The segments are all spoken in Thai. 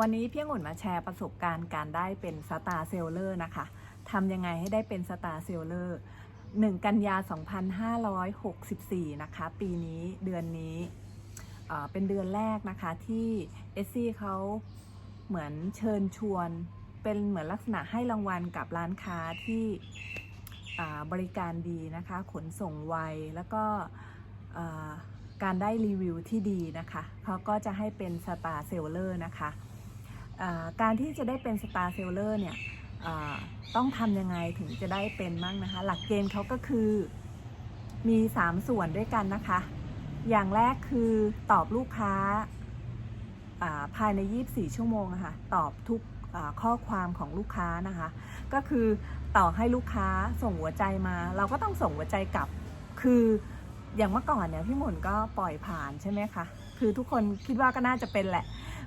วันนี้พี่องุ่นมาแชร์ประสบการณ์การได้เป็นสตาร์เซลเลอร์นะคะทำยังไงให้ได้เป็นสตาร์เซลเลอร์1กันยา 2564 นะคะ ปีนี้เดือนนี้เป็นเดือนแรกนะคะที่เอสซี่เขาเหมือนเชิญชวน เป็นเหมือนลักษณะให้รางวัลกับร้านค้าที่บริการดีนะคะ ขนส่งไว แล้วก็การได้รีวิวที่ดีนะคะเขาก็จะให้เป็นสตาร์เซลเลอร์นะคะ การที่จะได้เป็นสตาร์เซลเลอร์เนี่ยต้องทำยังไงถึงจะได้เป็นมั่งนะคะ หลักเกณฑ์เขาก็คือมี 3 ส่วนด้วยกันนะคะ อย่างแรกคือตอบลูกค้าภายใน 24 ชั่วโมงะคะตอบทุกข้อความของลูกค้านะคะ ก็คือต่อให้ลูกค้าส่งหัวใจมา เราก็ต้องส่งหัวใจกลับ คืออย่างเมื่อก่อนเนี่ยพี่หมุนก็ปล่อยผ่านใช่ไหมคะ คือทุกคนคิดว่าก็น่าจะเป็นแหละ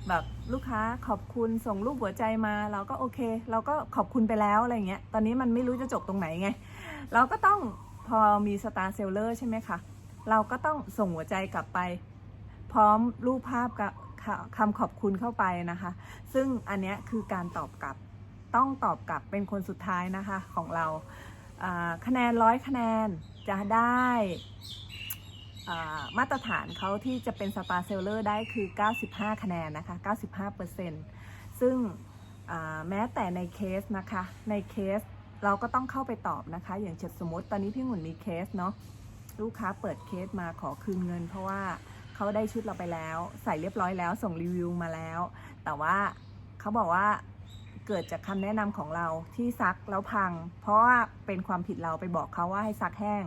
แบบลูกค้าขอบคุณส่งรูปหัวใจมา เราก็โอเค เราก็ขอบคุณไปแล้วอะไรเงี้ยตอนนี้มันไม่รู้จะจบตรงไหนไง เราก็ต้องพอมีสตาร์เซลเลอร์ใช่ไหมคะเราก็ต้องส่งหัวใจกลับไป พร้อมรูปภาพกับคำขอบคุณเข้าไปนะคะ ซึ่งอันเนี้ยคือการตอบกลับต้องตอบกลับเป็นคนสุดท้ายนะคะของเราคะแนนร้อยคะแนนจะได้ มาตรฐานเขาที่จะเป็นสตาร์เซลเลอร์ได้คือ 95 คะแนนนะคะ 95%ซึ่งอ่าแม้แต่ในเคสนะคะ ในเคสเราก็ต้องเข้าไปตอบนะคะ อย่างเช่นสมมติตอนนี้พี่หมุนมีเคสเนาะลูกค้าเปิดเคสมาขอคืนเงิน เพราะว่าเขาได้ชุดเราไปแล้ว ใส่เรียบร้อยแล้วส่งรีวิวมาแล้ว แต่ว่าเขาบอกว่าเกิดจากคำแนะนำของเราที่ซักแล้วพัง เพราะว่าเป็นความผิดเราไปบอกเขาว่าให้ซักแห้ง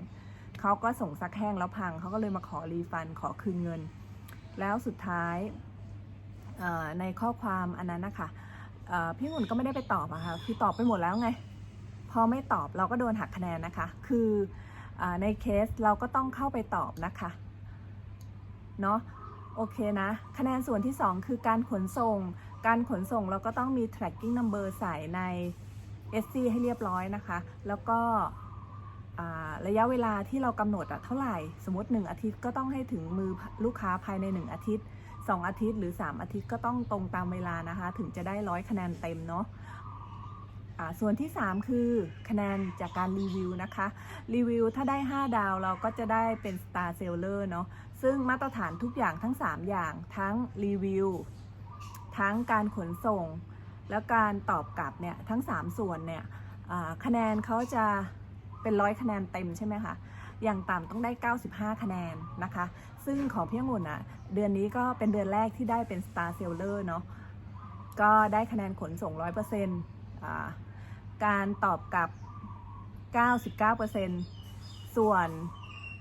เขาก็ส่งซักแห้งแล้วพังเขาก็เลยมาขอรีฟันขอคืนเงิน แล้วสุดท้ายในข้อความอันนั้นนะคะพี่หมุนก็ไม่ได้ไปตอบอะค่ะคือตอบไปหมดแล้วไง พอไม่ตอบเราก็โดนหักคะแนนนะคะ คืออในเคสเราก็ต้องเข้าไปตอบนะคะเนาะโอเคนะ คะแนนส่วนที่ 2 คือการขนส่ง การขนส่งเราก็ต้องมี tracking number ใส่ใน SC ให้เรียบร้อยนะคะ แล้วก็ ระยะเวลาที่เรากำหนดอะเท่าไหร่ สมมติ 1 อาทิตย์ก็ต้องให้ถึงมือลูกค้าภายใน 1 อาทิตย์ 2 อาทิตย์หรือ 3 อาทิตย์ก็ต้องตรงตามเวลานะคะ ถึงจะได้ร้อยคะแนนเต็มเนาะส่วนที่ 3 คือคะแนนจากการรีวิวนะคะ รีวิวถ้าได้ 5 ดาวเราก็จะได้เป็น Star Seller เนาะซึ่งมาตรฐานทุกอย่างทั้ง 3 อย่างทั้งรีวิวทั้งการขนส่ง แล้วการตอบกลับเนี่ยทั้ง 3 ส่วนเนี่ยคะแนนเขาจะ เป็นร้อยคะแนนเต็มใช่ไหมคะ อย่างต่ำต้องได้ 95 คะแนนนะคะ ซึ่งของพี่องุ่นอะเดือนนี้ก็เป็นเดือนแรกที่ได้เป็น Star Seller เนาะ ก็ได้คะแนนขนส่ง 100%อ่าการตอบกลับ 99%ส่วน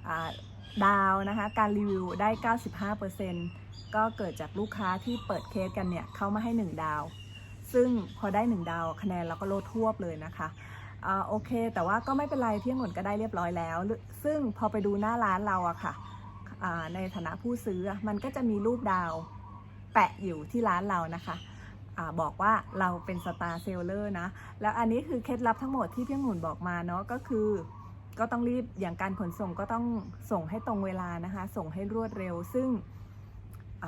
อ่าดาวนะคะ การรีวิวได้ 95%ก็เกิดจากลูกค้าที่เปิดเคสกันเนี่ย เขามาให้ 1 ดาว ซึ่งพอได้ 1 ดาวคะแนนเราก็ลดทวบเลยนะคะ อ่าโอเค แต่ว่าก็ไม่เป็นไรพี่องุ่นก็ได้เรียบร้อยแล้ว ซึ่งพอไปดูหน้าร้านเราอะค่ะในฐานะผู้ซื้อมันก็จะมีรูปดาวแปะอยู่ที่ร้านเรานะคะอบอกว่าเราเป็นสตาร์เซลเลอร์นะ แล้วอันนี้คือเคล็ดลับทั้งหมดที่พี่องุ่นบอกมาเนาะก็คือ ก็ต้องรีบอย่างการขนส่งก็ต้องส่งให้ตรงเวลานะคะ ส่งให้รวดเร็ว ซึ่งอ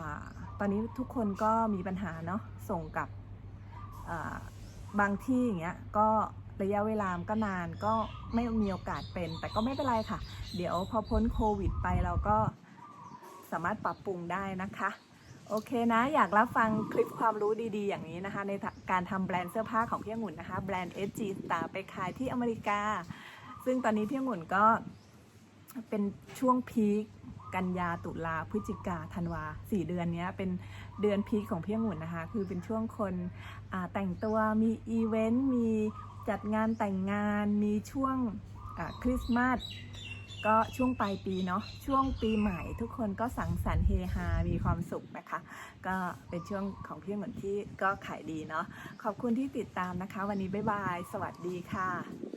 ตอนนี้ทุกคนก็มีปัญหาเนาะส่งกับบางที่อย่างเงี้ยก็ ระยะเวลาก็นานก็ไม่มีโอกาสเป็น แต่ก็ไม่เป็นไรค่ะ เดี๋ยวพอพ้นโควิดไปเราก็สามารถปรับปรุงได้นะคะ โอเคนะ อยากรับฟังคลิปความรู้ดีๆ อย่างนี้นะคะ ในการทำแบรนด์เสื้อผ้าของพี่องุ่นนะคะ แบรนด์ SG Star ไปขายที่อเมริกา ซึ่งตอนนี้พี่องุ่นก็เป็นช่วงพีค กันยาตุลาพฤศจิกาธันวาสี่เดือนนี้เป็นเดือนพีคของพี่องุ่นนะคะ คือเป็นช่วงคนแต่งตัวมีอีเวนต์มีจัดงานแต่งงานมีช่วงคริสต์มาสก็ช่วงปลายปีเนาะช่วงปีใหม่ทุกคนก็สังสรรค์เฮฮา มีความสุขนะคะ ก็เป็นช่วงของพี่องุ่นที่ก็ขายดีเนาะขอบคุณที่ติดตามนะคะ วันนี้บ๊ายบาย สวัสดีค่ะ